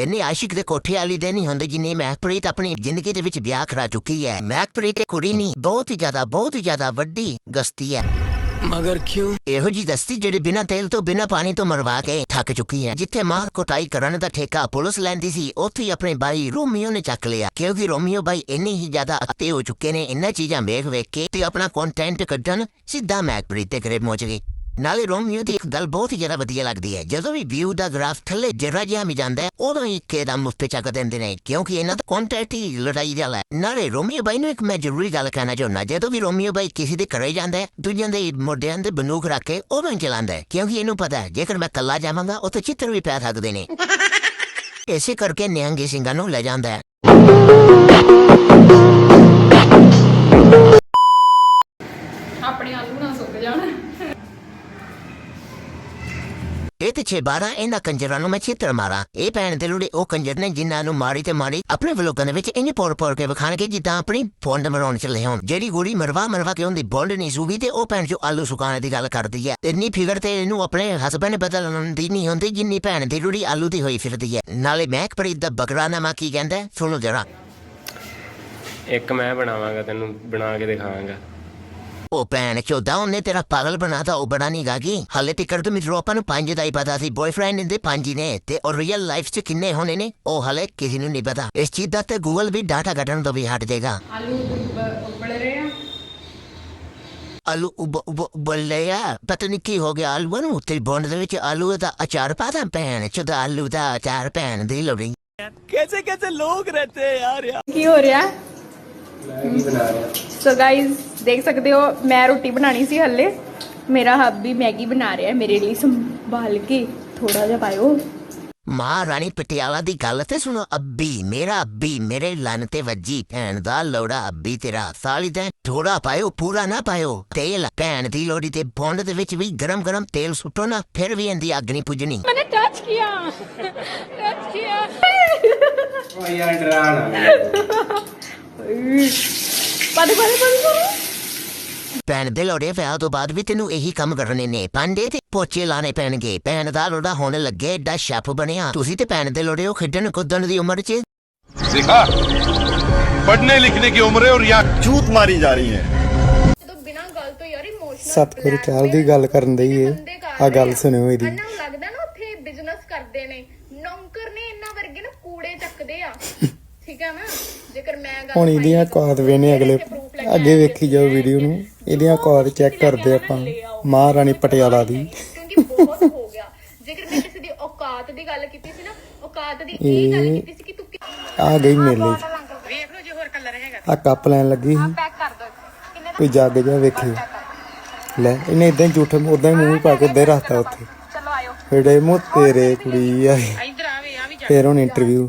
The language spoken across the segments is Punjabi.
ਇੰਨੇ ਆਸ਼ਿਕ ਦੇ ਕੋਠੇ ਵਾਲੀ ਦੇ ਨਹੀਂ ਹੁੰਦੇ ਜਿੰਨੇ ਮਹਿਕਪ੍ਰੀਤ ਆਪਣੀ ਜ਼ਿੰਦਗੀ ਦੇ ਵਿੱਚ ਵਿਆਹ ਕਰਾ ਚੁੱਕੀ ਹੈ। ਮਹਿਕਪ੍ਰੀਤ ਕੁੜੀ ਨਹੀਂ ਬਹੁਤ ਹੀ ਜ਼ਿਆਦਾ ਬਹੁਤ ਹੀ ਜ਼ਿਆਦਾ ਵੱਡੀ ਗਸਤੀ ਹੈ। ਮਗਰ ਕਿਉਂ? ਇਹੋ ਜੀ ਦਸਤੀ ਜਿਹੜੀ ਬਿਨਾਂ ਤੇਲ ਤੋਂ ਬਿਨਾਂ ਪਾਣੀ ਤੋਂ ਮਰਵਾ ਕੇ ਥੱਕ ਚੁੱਕੀ ਹੈ। ਜਿੱਥੇ ਮਾਂ ਕੋਟਾਈ ਕਰਨ ਦਾ ਠੇਕਾ ਪੁਲਿਸ ਲੈਂਦੀ ਸੀ ਉੱਥੇ ਹੀ ਆਪਣੇ ਭਾਈ ਰੋਮੀਓ ਨੇ ਚੱਕ ਲਿਆ। ਕਿਉਂਕਿ ਰੋਮੀਓ ਭਾਈ ਇੰਨੇ ਹੀ ਜ਼ਿਆਦਾ ਅੱਤੇ ਹੋ ਚੁੱਕੇ ਨੇ ਇੰਨਾ ਚੀਜ਼ਾਂ ਵੇਖ ਵੇਖ ਕੇ ਤੇ ਆਪਣਾ ਕੰਟੈਂਟ ਕੱਢਣ ਸਿੱਧਾ ਮੈਕਪ੍ਰੀਤ ਦੇ ਘਰੇ ਪਹੁੰਚ ਗਈ ਨਾਲੇ ਰੋਮੀਓ ਦੀ ਇੱਕ ਗੱਲ ਬਹੁਤ ਹੀ ਜ਼ਿਆਦਾ ਵਧੀਆ ਲੱਗਦੀ ਹੈ। ਜਦੋਂ ਵੀ ਵਿਊ ਦਾ ਗ੍ਰਾਫ ਥੱਲੇ ਜਰਾ ਜਿਹਾ ਵੀ ਜਾਂਦਾ ਹੈ ਉਦੋਂ ਹੀ ਕਿਹਦਾ ਮੁਫਤ ਚੱਕ ਦਿੰਦੇ ਨੇ ਕਿਉਂਕਿ ਇਹਨਾਂ ਦਾ ਕੰਟੈਂਟ ਹੀ ਲੜਾਈ ਵਾਲਾ ਹੈ। ਨਾਲੇ ਰੋਮੀਓ ਬਾਈ ਨੂੰ ਇੱਕ ਮੈਂ ਜ਼ਰੂਰੀ ਗੱਲ ਕਹਿਣਾ ਚਾਹੁੰਦਾ ਜਦੋਂ ਵੀ ਰੋਮੀਓ ਬਾਈ ਕਿਸੇ ਦੇ ਘਰੇ ਜਾਂਦਾ ਹੈ ਦੂਜਿਆਂ ਦੇ ਮੋਢਿਆਂ ਦੇ ਬੰਦੂਕ ਰੱਖ ਕੇ ਉਦੋਂ ਹੀ ਚਲਾਉਂਦਾ ਹੈ ਕਿਉਂਕਿ ਇਹਨੂੰ ਪਤਾ ਹੈ ਜੇਕਰ ਮੈਂ ਕੱਲਾ ਜਾਵਾਂਗਾ ਉੱਥੇ ਚਿੱਤਰ ਵੀ ਪੈ ਸਕਦੇ ਨੇ। ਇਸੇ ਕਰਕੇ ਨਿਹੰਗੀ ਸਿੰਘਾਂ ਨੂੰ ਲੈ ਜਾਂਦਾ ਹੈ। ਇਹ ਤੇ ਛੇ ਇਹਨਾਂ ਕੰਜਰਾਂ ਨੂੰ ਮੈਂ ਚਿੱਤਰ ਮਾਰਾਂ। ਇਹ ਭੈਣ ਦੇ ਲੁੜੇ, ਉਹ ਕੰਜਰ ਨੇ ਜਿਨ੍ਹਾਂ ਨੂੰ ਮਾਰੀ ਤੇ ਮਾਰੀ, ਆਪਣੇ ਵਲੋਗਾਂ ਦੇ ਵਿੱਚ ਇੰਜ ਪੋਰ ਪੋਰ ਕੇ ਵਿਖਾਣਗੇ ਜਿੱਦਾਂ ਆਪਣੀ ਫੋਨ ਮਰਾਉਣ ਚੱਲੇ ਹੋਣ। ਜਿਹੜੀ ਕੁੜੀ ਮਰਵਾ ਮਰਵਾ ਕੇ ਉਹਦੀ ਬੋਲਡ ਨਹੀਂ ਸੂਗੀ ਤੇ ਉਹ ਭੈਣ ਜੋ ਆਲੂ ਸੁਕਾਉਣ ਦੀ ਗੱਲ ਕਰਦੀ ਹੈ। ਇੰਨੀ ਫਿਗਰ ਤੇ ਇਹਨੂੰ ਆਪਣੇ ਹਸਬੰਡ ਬਦਲਣ ਦੀ ਨਹੀਂ ਹੁੰਦੀ ਜਿੰਨੀ ਭੈਣ ਦੀ ਲੁੜੀ ਆਲੂ ਦੀ ਹੋਈ ਫਿਰਦੀ ਹੈ। ਨਾਲੇ ਮਹਿਕ ਪ੍ਰੀਤ ਦਾ ਬਕਰਾਨਾਮਾ ਕੀ ਕਹਿੰਦਾ ਸੁਣੋ ਜਰਾ। ਇੱਕ ਮੈਂ ਬਣਾਵਾਂਗਾ, ਤੈਨੂੰ ਬਣਾ ਕੇ ਦਿਖਾਵਾਂਗਾ। ਉਹ ਭੈਣ ਚੋਦਾ ਉਹਨੇ ਤੇਰਾ ਪਾਗਲ ਬਣਾਤਾ ਉਹ ਬੜਾ ਨਹੀਂ ਗਾਗੀ ਹਲੇ ਤੱਕ ਤਾਂ ਮਿੱਤਰੋ ਆਪਾਂ ਨੂੰ ਪੰਜ ਦਾ ਪਤਾ ਸੀ ਬॉयਫ੍ਰੈਂਡ ਦੇ ਪੰਜ ਹੀ ਨੇ ਤੇ ਉਹ ਰੀਅਲ ਲਾਈਫ 'ਚ ਕਿੰਨੇ ਹੋਣੇ ਨੇ ਉਹ ਹਲੇ ਕਿਸੇ ਨੂੰ ਨਹੀਂ ਪਤਾ ਇਸ ਚੀਜ਼ ਦਾ ਤੇ ਗੂਗਲ ਵੀ ਡਾਟਾ ਕੱਢਣ ਤੋਂ ਵੀ ਹਟ ਜਾਏਗਾ ਆਲੂ ਉਬਲ ਰਹੇ ਆ ਪਤਾ ਨਹੀਂ ਕੀ ਹੋ ਗਿਆ ਆਲੂ ਨੂੰ ਤੇਰੀ ਬੋਂਡ ਦੇ ਵਿੱਚ ਆਲੂ ਦਾ ਅਚਾਰ ਪਾਦਾ ਭੈਣ ਚੋਦਾ ਆਲੂ ਦਾ ਅਚਾਰ ਭੈਣ ਦੀ ਲੋੜੀ कैसे कैसे लोग रहते हैं यार ਕੀ ਹੋ ਰਿਹਾ ਸੋ ਗਾਇਜ਼ ਦੇਖ ਸਕਦੇ ਹੋ ਮੈਂ ਰੋਟੀ ਬਣਾਣੀ ਸੀ ਹੱਲੇ। ਮੇਰਾ ਹੱਬੀ ਮੈਗੀ ਬਣਾ ਰਿਹਾ ਮੇਰੇ ਲਈ ਸੰਭਾਲ ਕੇ ਥੋੜਾ ਜਿਹਾ ਪਾਇਓ। ਮਾਂ ਰਾਣੀ ਪਟਿਆਲਾ ਦੀ ਗੱਲ ਤੇ ਸੁਣੋ ਅੱਬੀ ਮੇਰਾ ਅੱਬੀ ਮੇਰੇ ਲੰਨ ਤੇ ਵੱਜੀ ਭੈਣ ਦਾ ਲੋੜਾ ਅੱਬੀ ਤੇਰਾ ਸਾਲੀ ਤੇ ਥੋੜਾ ਪਾਇਓ ਪੂਰਾ ਨਾ ਪਾਇਓ। ਤੇਲ ਭੈਣ ਦੀ ਲੋੜੀ ਤੇ ਬੋਂਡ ਦੇ ਵਿੱਚ ਵੀ ਗਰਮ ਗਰਮ ਤੇਲ ਸੁੱਟੋ ਨਾ ਫਿਰ ਵੀ ਇੰਦੀ ਅੱਗ ਨਹੀਂ ਪੁੱਜਣੀ। ਟੱਚ ਕੀਆ। ਟੱਚ ਕੀਆ। ਓ ਯਾਰ ਡਰਾਣਾ। पद पद पद ਭੈਣ ਦੇ ਲੋੜੇ ਵਿਆਹ ਤੋਂ ਬਾਅਦ ਵੀ ਤੈਨੂੰ ਇਹੀ ਕੰਮ ਕਰਨੇ ਨੇ ਪਾਂਡੇ ਤੇ ਪੋਚੇ ਲਾਣੇ ਪੈਣਗੇ ਭੈਣ ਦਾ ਲੋੜਾ ਹੋਣ ਲੱਗੇ ਏਡਾ ਸ਼ੈਫ ਬਣਿਆ ਤੁਸੀਂ ਤੇ ਭੈਣ ਦੇ ਲੋੜੇ ਉਹ ਖੇਡਣ ਕੁੱਦਣ ਦੀ ਉਮਰ 'ਚ देखा पढ़ने लिखने की उम्र है और यहाँ ਝੂਠ ਮਾਰੀ ਜਾ ਰਹੀ ਹੈ ਜਦੋਂ ਬਿਨਾਂ ਗੱਲ ਤੋਂ ਯਾਰ ਇਮੋਸ਼ਨਲ ਸਤਿਗੁਰੂ ਚਾਲ ਦੀ ਗੱਲ ਕਰਨ ਦਈ ਏ ਆ ਗੱਲ ਸੁਣਿਓ ਇਹਦੀ ਠੀਕ ਹੈ ਨਾ ਜੇਕਰ ਮੈਂ ਗੱਲ ਹੁਣ ਇਹਦੀਆਂ ਔਕਾਤ ਵੇਨੇ ਅਗਲੇ ਅੱਗੇ ਵੇਖੀ ਜਾਓ ਵੀਡੀਓ ਨੂੰ। ਇਹਦੀਆਂ ਔਕਾਤ ਚੈੱਕ ਕਰਦੇ ਆਪਾਂ। ਮਹਾਰਾਣੀ ਪਟਿਆਲਾ ਦੀ। ਕਿਉਂਕਿ ਬਹੁਤ ਹੋ ਗਿਆ। ਜੇਕਰ ਮੈਂ ਕਿਸੇ ਦੀ ਔਕਾਤ ਦੀ ਗੱਲ ਕੀਤੀ ਸੀ ਨਾ ਔਕਾਤ ਦੀ ਇਹ ਗੱਲ ਕੀਤੀ ਸੀ ਕਿ ਤੂੰ ਆ? ਗਈ ਮੇਲੇ। 'ਚ ਵੇਖ ਲਓ ਜੇ ਹੋਰ ਕਲਰ ਹੈਗਾ। ਆ ਕੱਪ ਲੈਣ ਲੱਗੀ ਸੀ। ਪੈਕ ਕਰ ਦੋ ਕਿੰਨੇ ਕੋਈ ਜੱਗ ਜਾ ਵੇਖੀ। ਲੈ ਇਹਨੇ ਇਦਾਂ ਹੀ ਝੂਠ ਉਦਾਂ ਹੀ ਮੂੰਹ ਪਾ ਕੇ ਦੇ ਰੱਖਤਾ ਉੱਥੇ। ਚਲੋ ਆਇਓ। ਫੇੜੇ ਮੂੰਹ ਤੇਰੇ ਕੁੜੀ ਆ। ਇਧਰ ਆਵੇ ਆ ਵੀ ਜਾ ਫੇਰ ਹੁਣ ਇੰਟਰਵਿਊ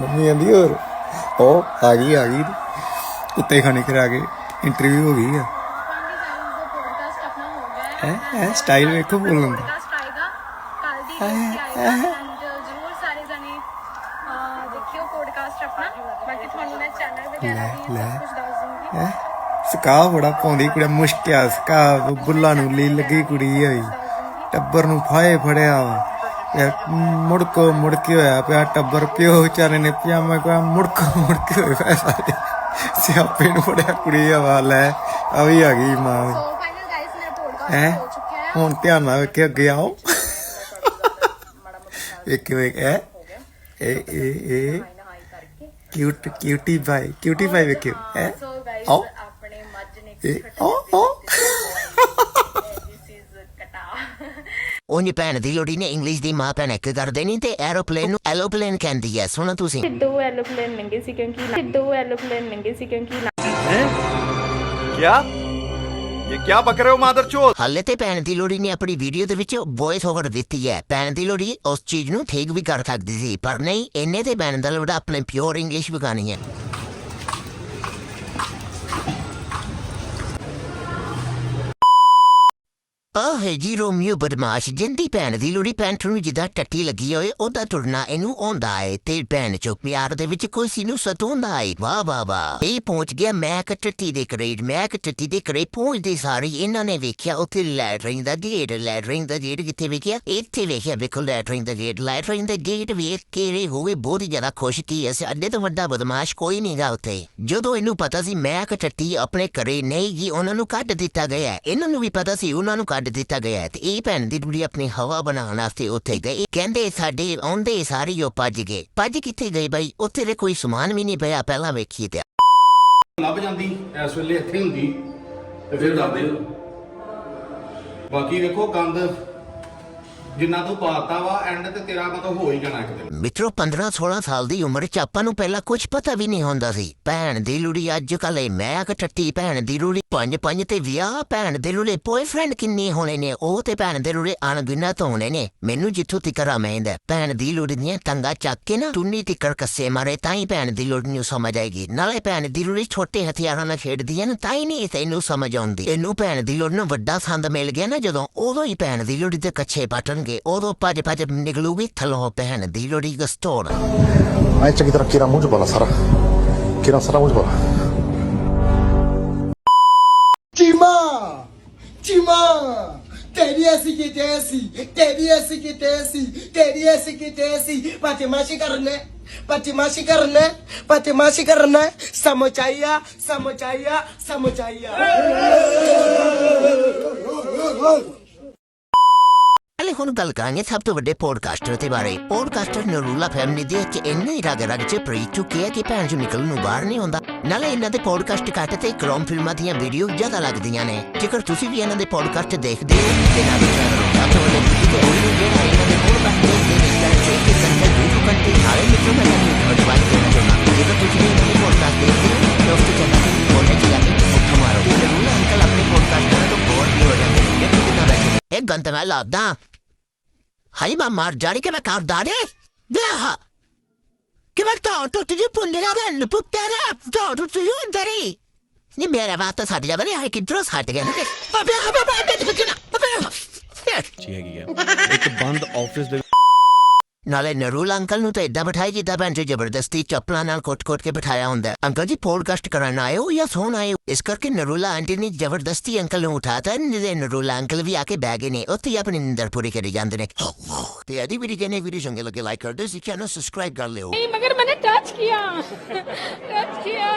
ਮੰਮੀ ਆਂਦੀ, ਹੋਰ? ਉਹ ਆ ਗਈ ਆ ਗਈ। ਕੁੱਤੇ ਖਾਣੇ ਕਰਾ ਕੇ ਇੰਟਰਵਿਊ ਹੋ ਗਈ ਆ। ਹੈ? ਹੈ? ਸਟਾਈਲ ਵੇਖੋ ਬੋਲਣ ਦਾ। ਸਕਾ ਬੜਾ ਪਾਉਂਦੀ ਕੁੜੀ ਮੁਸ਼ਕਿਆ ਸਕਾ ਬੁੱਲਾ ਨੂੰ ਲੀ ਲੱਗੀ ਕੁੜੀ ਹੋਈ। ਟੱਬਰ ਨੂੰ ਫਾਏ ਫੜਿਆ ਵਾ। ਮੁੜਕੋ ਮੁੜਕੇ ਹੋਇਆ ਪਿਆ ਟੱਬਰ ਪਿਓ ਵਿਚਾਰੇ ਨੇ ਪਜਾਮਾ ਕਾ ਮੁੜਕੋ ਮੁੜਕੇ ਹੋਏ ਪਏ ਸਾਰੇ। ਸਿਆਪੇ ਨੂੰ ਫੜਿਆ ਕੁੜੀ ਆ ਵਾ ਲੈ ਆ ਵੀ ਆ ਗਈ ਮਾਂ। ਸੋ ਫਾਈਨਲ ਗਾਇਸ ਮੇਰਾ ਪੋਡਕਾਸਟ ਹੈਂ? ਹੋ ਚੁੱਕਿਆ ਹੈ। ਹੁਣ ਧਿਆਨ ਨਾਲ ਵੇਖੇ ਅੱਗੇ ਆਓ। ਵੇਖ ਵੇਖ ਐ ਇਹ ਇਹ ਇਹ ਕਿਊਟ ਕਿਊਟੀ ਬਾਈ ਕਿਊਟੀ ਬਾਈ ਵੇਖਿਓ ਐ ਸੋ ਗਾਇਸ ਆਪਣੇ ਮੱਝ ਨੇ ਇਹ ਓ ਓ ਦਿਸ ਇਜ਼ ਕਟਾ ਉਹਨੇ ਭੈਣ ਦੀ ਲੋੜੀ ਨੇ ਇੰਗਲਿਸ਼ ਦੀ ਮਾਂ ਭੈਣ ਇੱਕ ਕਰ ਦੇਣੀ ਤੇ ਐਰੋਪਲੇਨ ਨੂੰ ਐਲੋਪਲੇਨ ਕਹਿੰਦੀ ਐ ਸੁਣੋ ਤੁਸੀਂ ਸਿੱਧੂ ਐਲੋਪਲੇਨ ਨੰਗੇ ਸੀ ਕਿਉਂਕਿ ਸਿੱਧੂ ਐਲੋਪਲੇਨ ਨੰਗੇ ਸੀ ਕਿਉਂਕਿ ਹੈ ਕਿਆ ਇਹ ਕਿਆ ਬਕ ਰਹੇ ਹੋ ਮਾਦਰਚੋਦ ਹਾਲੇ ਤੇ ਭੈਣ ਦੀ ਲੋੜੀ ਨੇ ਆਪਣੀ ਵੀਡੀਓ ਦੇ ਵਿੱਚ ਵੌਇਸ ਓਵਰ ਦਿੱਤੀ ਹੈ ਭੈਣ ਦੀ ਲੋੜੀ ਉਸ ਚੀਜ਼ ਨੂੰ ਠੀਕ ਵੀ ਕਰ ਸਕਦੀ ਸੀ ਪਰ ਨਹੀਂ ਇਹਨੇ ਤੇ ਭੈਣ ਦਾ ਲੋੜਾ ਆਪਣੇ ਪਿਓਰ ਇੰਗਲਿਸ਼ ਵਿਗਾਣੀ ਹੈ ਆਹ ਹੈ ਜੀ ਰੋਮੀਓ ਬਦਮਾਸ਼, ਜਿੰਦੀ ਭੈਣ ਦੀ ਲੋੜੀ ਪੈਂਟ ਨੂੰ ਜਿੱਦਾਂ ਟੱਟੀ ਲੱਗੀ ਹੋਏ, ਉਹਦਾ ਤੁਰਨਾ ਇਹਨੂੰ ਆਉਂਦਾ ਏ ਤੇ ਭੈਣ ਚੋ ਪਿਆਰ ਦੇ ਵਿੱਚ ਕੋਈ ਸੀ ਨੂੰ ਸਤਾਉਂਦਾ ਏ। ਵਾਹ ਵਾਹ ਵਾਹ। ਇਹ ਪਹੁੰਚ ਗਿਆ ਮੈਂ ਕਿ ਟੱਟੀ ਦੇ ਕਰੀਬ ਮੈਂ ਕਿ ਟੱਟੀ ਦੇ ਕਰੀਬ ਪਹੁੰਚਦੇ ਸਾਰੀ ਇਹਨਾਂ ਨੇ ਵੇਖਿਆ ਉੱਥੇ ਲੈਟਰਿੰਗ ਦਾ ਗੇਟ ਲੈਟਰਿੰਗ ਦਾ ਗੇਟ ਕਿੱਥੇ ਵੇਖਿਆ? ਇੱਥੇ ਵੇਖਿਆ, ਵੇਖੋ ਲੈਟਰਿੰਗ ਦਾ ਗੇਟ ਲੈਟਰਿੰਗ ਦਾ ਗੇਟ ਵੇਖ ਕੇ ਇਹ ਹੋ ਬਹੁਤ ਹੀ ਜ਼ਿਆਦਾ ਖੁਸ਼ ਕੀ ਐ ਅੱਡੇ ਤੋਂ ਵੱਡਾ ਬਦਮਾਸ਼ ਕੋਈ ਨਹੀਂ ਗਾ ਉੱਥੇ। ਜਦੋਂ ਇਹਨੂੰ ਪਤਾ ਸੀ ਮੈਂ ਕਿ ਟੱਟੀ ਆਪਣੇ ਘਰੇ ਨਹੀਂ ਗਈ ਉਹਨਾਂ ਨੂੰ ਕੱਢ ਦਿੱਤਾ ਗਿਆ। ਇਹਨਾਂ ਨੂੰ ਵੀ ਪਤਾ ਸੀ, ਉਹਨਾਂ ਨੂੰ ਕੱਢ ਦਿੱਤਾ ਗਿਆ ਹੈ ਤੇ ਇਹ ਭੈਣ ਦੀ ਕੁੜੀ ਆਪਣੀ ਹਵਾ ਬਣਾਉਣ ਵਾਸਤੇ ਉੱਥੇ ਗਏ ਕਹਿੰਦੇ ਸਾਡੇ ਆਉਂਦੇ ਸਾਰੇ ਹੀ ਉਹ ਭੱਜ ਗਏ। ਭੱਜ ਕਿੱਥੇ ਗਏ ਬਾਈ? ਉੱਥੇ ਦੇ ਕੋਈ ਸਮਾਨ ਵੀ ਨਹੀਂ ਪਿਆ, ਪਹਿਲਾਂ ਵੇਖੀ ਤੇ। ਲੱਭ ਜਾਂਦੀ, ਇਸ ਵੇਲੇ ਇੱਥੇ ਹੁੰਦੀ, ਤੇ ਫਿਰ ਦੱਸਦੇ ਬਾਕੀ ਵੇਖੋ ਗੰਦ ਜਿੰਨਾ ਤੂੰ ਪਾਤਾ ਵਾ ਐਂਡ ਤੇ ਤੇਰਾ ਮਤਲਬ ਹੋ ਹੀ ਜਾਣਾ ਇੱਕ ਦਿਨ। ਮਿੱਤਰੋ 15 16 ਸਾਲ ਦੀ ਉਮਰ ਚ ਆਪਾਂ ਨੂੰ ਪਹਿਲਾਂ ਕੁਝ ਪਤਾ ਵੀ ਨਹੀਂ ਹੁੰਦਾ ਸੀ। ਭੈਣ ਦੀ ਲੁੜੀ ਅੱਜ ਕੱਲ ਮੈਂ ਕਟੱਟੀ ਭੈਣ ਦੀ ਲੁੜੀ, ਪੰਜ ਪੰਜ ਤੇ ਵਿਆਹ, ਭੈਣ ਦੇ ਲੁੜੇ ਬॉयਫ੍ਰੈਂਡ ਕਿੰਨੇ ਹੋਣੇ ਨੇ, ਉਹ ਤੇ ਭੈਣ ਦੇ ਲੁੜੇ ਅਣਗਿਣਤ ਹੋਣੇ ਨੇ। ਮੈਨੂੰ ਜਿੱਥੋਂ ਤਿਕਰ ਆਮੈਂਦਾ ਭੈਣ ਦੀ ਲੁੜੀ ਦੀਆਂ ਤੰਗਾ ਚੱਕ ਕੇ ਨਾ ਟੁੰਨੀ ਤਿਕਰ ਕੱਸੇ ਮਾਰੇ, ਤਾਂ ਹੀ ਭੈਣ ਦੀ ਲੁੜੀ ਨੂੰ ਸਮਝ ਆਏਗੀ। ਨਾਲੇ ਭੈਣ ਦੀ ਲੁੜੀ ਛੋਟੇ ਹਥਿਆਰਾਂ ਨਾਲ ਖੇਡਦੀ ਹੈ ਨਾ, ਤਾਂ ਹੀ ਨਹੀਂ ਤੈਨੂੰ ਸਮਝ ਆਉਂਦੀ। ਇਹਨੂੰ ਭੈਣ ਦੀ ਲੁੜੀ ਨੂੰ ਵੱਡਾ ਸੰਦ ਮਿਲ ਗਿਆ ਨਾ ਜਦੋਂ, ਉਦੋਂ ਹੀ ਭੈਣ ਦੀ ਲੁੜੀ ਦੇ ਕੱਛੇ ਪਟਣਗੇ hangi Avrupa Departemini Gluvitalopen Diloriga Stora. Ayça giderek kira mucu bana Sara. Kira Sara mucu bana. Cima! Cima! तेरी ऐसी की तैसी तेरी ऐसी की तैसी तेरी ऐसी की तैसी बदमाशी करने बदमाशी करने बदमाशी करने समझाइया समझाइया समझाइया ਹਲੇ ਹੁਣ ਗੱਲ ਕਰਾਂਗੇ ਸਭ ਤੋਂ ਵੱਡੇ ਪੋਡਕਾਸਟਰ ਦੇ ਬਾਰੇ ਪੋਡਕਾਸਟਰ ਨਰੂਲਾ ਫੈਮਿਲੀ ਦੇ ਵਿੱਚ ਇੰਨੇ ਹੀ ਰਗ ਰਗ ਚ ਪ੍ਰੀ ਚੁੱਕੇ ਆ ਕਿ ਭੈਣ ਚੋਂ ਨਿਕਲਣ ਨੂੰ ਬਾਹਰ ਨਹੀਂ ਹੁੰਦਾ ਨਾਲੇ ਇਹਨਾਂ ਦੇ ਪੋਡਕਾਸਟ ਘੱਟ ਤੇ ਕ੍ਰੋਮ ਫਿਲਮਾਂ ਦੀਆਂ ਵੀਡੀਓ ਜ਼ਿਆਦਾ ਲੱਗਦੀਆਂ ਨੇ ਜੇਕਰ ਤੁਸੀਂ ਵੀ ਇਹਨਾਂ ਦੇ ਪੋਡਕਾਸਟ ਦੇਖਦੇ ਹੋ ਤੇ ਨਾਲ ਚੈਨਲ ਨੂੰ ਸਭ ਤੋਂ ਵੀਡੀਓ ਕੋਈ ਵੀ ਜਿਹੜਾ ਇਹਨਾਂ ਦੇ ਪੋਡਕਾਸਟ ਦੇਖਦੇ ਨੇ ਤਾਂ ਚੈੱਕ ਕੇ ਕੰਟੈਂਟ ਵੀਡੀਓ ਕੰਟੈਂਟ ਨਾਲੇ ਮਿੱਤਰੋ ਮੈਂ ਤੁਹਾਨੂੰ ਐਡਵਾਈਸ ਦੇਣਾ ਚਾਹੁੰਦਾ ਜੇਕਰ ਤੁਸੀਂ ਵੀ ਇਹਨਾਂ ਦੇ ਪੋਡਕਾਸਟ ਦੇਖਦੇ ਹੋ ਤਾਂ ਉਸ ਚੈਨਲ ਤੇ ਕੋਨੇ ਚ ਜਾ ਕੇ ਮਾਰੋ ਨਰੂਲਾ ਅੰਕਲ ਆਪਣੇ ਪੋਡਕਾਸਟ ਨਾਲ ਤੋਂ ਬੋਰ ਵੀ ਹੋ ਜਾਂਦੇ ਨੇ ਦੇਖੋ ਕਿੰਨਾ ਬੈਠੇ ਨੇ ਗੰਤ ਮੈਂ ਲਾਦਾ ਹਾਈ ਮੈਂ ਮਾਰ ਜਾਣੀ ਕਿ ਮੈਂ ਕਰ ਦਾਣੇ ਦੇਹਾ ਕਿ ਮੈਂ ਤਾਂ ਤੋ ਤੁਝੇ ਪੁੰਨੇ ਨਾ ਬੈਨ ਪੁੱਤਰਾ ਤਾਂ ਤੋ ਤੁਝੇ ਅੰਦਰੀ ਨੀ, ਮੇਰਾ ਬਾਤ ਸਾਡੀ ਜਾਵੇ ਹੈ ਕਿ ਦਰਸ ਹਟ ਗਿਆ ਨਾ। ਅਬੇ ਅਬੇ ਅਬੇ ਨਾਲੇ ਨਰੂਲ ਅੰਕਲ ਨੂੰ ਤਾਂ ਏਦਾਂ ਬਿਠਾਈ ਜਿੱਦਾਂ ਭੈਣ ਜੀ ਜ਼ਬਰਦਸਤੀ ਚੱਪਲਾਂ ਨਾਲ ਕੋਟ-ਕੋਟ ਕੇ ਬਿਠਾਇਆ ਹੁੰਦਾ ਹੈ। ਅੰਕਲ ਜੀ ਪੋਡਕਾਸਟ ਕਰਨ ਆਏ ਹੋ ਜਾਂ ਸੌਣ ਆਏ ਹੋ ਇਸ ਕਰਕੇ ਨਰੂਲਾ ਆਂਟੀ ਨੇ ਜ਼ਬਰਦਸਤੀ ਅੰਕਲ ਨੂੰ ਉਠਾਤਾ ਨਿਦੇ ਨਰੂਲਾ ਅੰਕਲ ਵੀ ਆ ਕੇ ਬਹਿ ਗਏ ਨੇ ਉੱਥੇ ਹੀ ਆਪਣੀ ਨਿੰਦਰ ਪੂਰੀ ਕਰੀ ਜਾਂਦੇ ਨੇ ਤੇ ਇਹਦੀ ਵੀਡੀਓ ਜਿਹਨੇ ਵੀਡੀਓ ਚੰਗੇ ਲੱਗੇ ਲਾਈਕ ਕਰ ਦਿਓ ਇਸ ਚੈਨਲ ਸਬਸਕ੍ਰਾਈਬ ਕਰ ਲਿਓ नहीं मगर मैंने टच किया टच किया